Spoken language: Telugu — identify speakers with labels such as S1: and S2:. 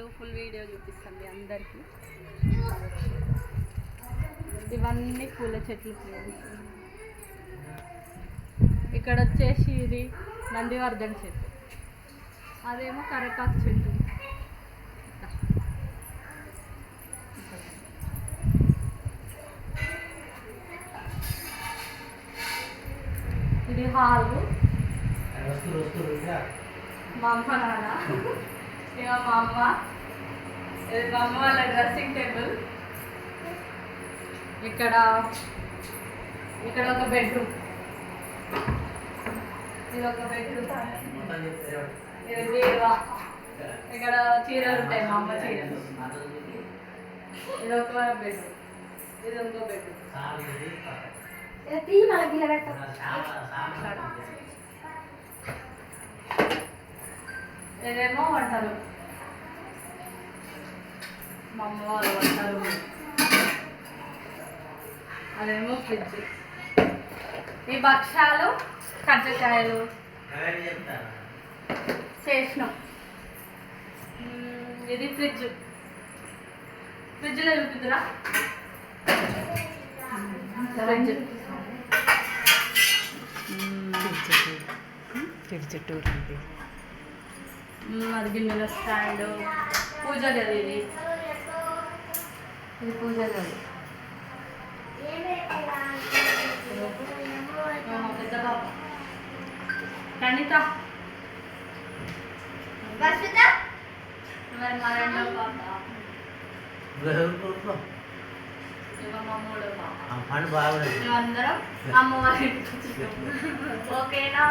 S1: చెట్లు ఫుల్ వీడియో చూపిస్తాను అందరికీ. ఇవన్నీ పూల చెట్లు. ఇక్కడ వచ్చేసి ఇది నందివర్ధన్ చెట్టు. అదేమో కరకాకు చెట్టు. ఇది హాలు. మా అమ్మ నాన్న ఇక మా అమ్మ. ఇది మా అమ్మ వాళ్ళ డ్రెస్సింగ్ టేబుల్. ఇక్కడ ఇక్కడ ఒక బెడ్రూమ్. ఇది ఒక బెడ్రూమ్. ఇది బీరువా ఇక్కడ చీరలు ఉంటాయి మా అమ్మ చీరలు. ఇది ఒక బెడ్రూమ్. ఇది ఇంకో బెడ్రూమ్. ఇదేమో వంటలు. మా అమ్మ వాళ్ళు వంటలు. అదేమో ఫ్రిడ్జ్. ఈ భక్ష్యాలు కజ్జకాయలు
S2: చెప్తాను.
S1: చేసినాం. ఇది ఫ్రిడ్జ్. ఫ్రిడ్జ్లో చూపిద్దురా? ఫ్రిడ్జ్.
S3: చుట్టూ.
S1: మ్మ్, అది గిన్నెల స్టాండ్. పూజ గది ఇది. ఇది పూజ గది. పెద్ద పాప. ఖండిత మరి మా రెండో పాప.
S2: బాగుంది
S1: మేమందరం అమ్మవారి. ఓకేనా?